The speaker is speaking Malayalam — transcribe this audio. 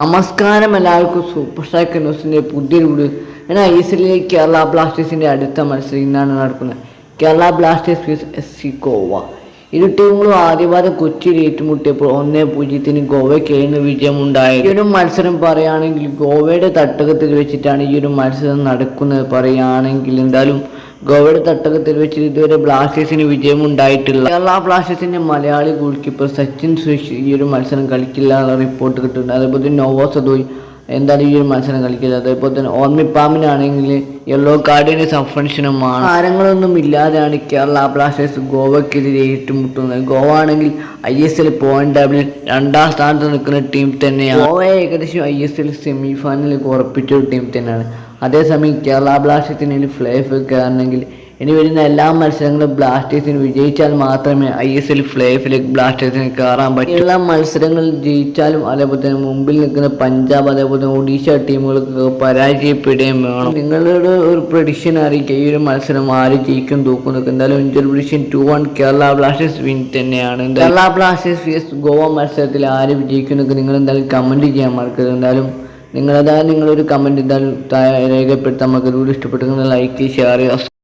നമസ്കാരം എല്ലാവർക്കും സൂപ്പർ സ്റ്റാക്ക് ന്യൂസിന്റെ പുതിയൊരു വീഡിയോ. എസ് എല്ലിലെ കേരള ബ്ലാസ്റ്റേഴ്സിന്റെ അടുത്ത മത്സരം ഇന്നാണ് നടക്കുന്നത്. Kerala Blasters S C Goa. ഇരു ടീമുകളും ആദ്യപാദം കൊച്ചിയിൽ ഏറ്റുമുട്ടിയപ്പോൾ ഒന്നേ പൂജ്യത്തിന് ഗോവയ്ക്കായിരുന്നു വിജയമുണ്ടായത്. ഈ ഒരു മത്സരം പറയുകയാണെങ്കിൽ ഗോവയുടെ തട്ടകത്തിൽ വെച്ചിട്ടാണ് ഈ ഒരു മത്സരം നടക്കുന്നത് പറയുകയാണെങ്കിൽ എന്തായാലും ഗോവയുടെ തട്ടകത്തിൽ വെച്ച് ഇതുവരെ ബ്ലാസ്റ്റേഴ്സിന് വിജയം ഉണ്ടായിട്ടില്ല കേരള ബ്ലാസ്റ്റേഴ്സിന്റെ മലയാളി ഗോൾ കീപ്പർ സച്ചിൻ സുരേഷ് ഈ ഒരു മത്സരം കളിക്കില്ല എന്ന റിപ്പോർട്ട് കിട്ടുന്നുണ്ട് അതേപോലെ തന്നെ നോവോ സദോയ് എന്തായാലും ഈ ഒരു മത്സരം കളിക്കില്ല. അതേപോലെ തന്നെ ഓർമ്മിപ്പാമിനാണെങ്കിൽ യെല്ലോ കാർഡിന് സസ്പെൻഷനുമാണ് താരങ്ങളൊന്നും ഇല്ലാതെയാണ് കേരള ബ്ലാസ്റ്റേഴ്സ് ഗോവയ്ക്കെതിരെ ഏറ്റുമുട്ടുന്നത്. ഗോവ ആണെങ്കിൽ ഐ എസ് എൽ പോയിന്റ് ടേബിളിൽ രണ്ടാം സ്ഥാനത്ത് നിൽക്കുന്ന ടീം തന്നെയാണ്. ഗോവയെ ഏകദേശം ഐ എസ് എൽ സെമി ഫൈനലിൽ ഉറപ്പിച്ച ഒരു ടീം തന്നെയാണ്. അതേസമയം കേരള ബ്ലാസ്റ്റേഴ്സിന് ഫ്ലേ ഓഫ് കയറണമെങ്കിൽ ഇനി വരുന്ന എല്ലാ മത്സരങ്ങളും ബ്ലാസ്റ്റേഴ്സിന് വിജയിച്ചാൽ മാത്രമേ ഐ എസ് എൽ പ്ലേ ഓഫിലേക്ക് ബ്ലാസ്റ്റേഴ്സിന് കയറാൻ പറ്റൂ. എല്ലാ മത്സരങ്ങളിൽ ജയിച്ചാലും അതേപോലെ തന്നെ മുമ്പിൽ നിൽക്കുന്ന പഞ്ചാബ് അതേപോലെ തന്നെ ഒഡീഷ ടീമുകൾക്ക് പരാജയപ്പെടുകയും വേണം. നിങ്ങളുടെ ഒരു പ്രഡിക്ഷൻ അറിയിക്കുക. ഈ ഒരു മത്സരം ആര് ജയിക്കും തൂക്കും നിൽക്കും എന്തായാലും Indian prediction two one Kerala Blasters win തന്നെയാണ്. കേരള ബ്ലാസ്റ്റേഴ്സ് വിഎസ് ഗോവ മത്സരത്തിൽ ആര് വിജയിക്കും എന്നൊക്കെ നിങ്ങൾ എന്തായാലും കമന്റ് ചെയ്യാൻ മറക്കരുത്. എന്തായാലും നിങ്ങളതായ നിങ്ങളൊരു കമന്റ് ഇതാൽ രേഖപ്പെടുത്താൻ നമുക്ക് ഇഷ്ടപ്പെട്ടെങ്കിൽ ലൈക്ക് ഷെയർ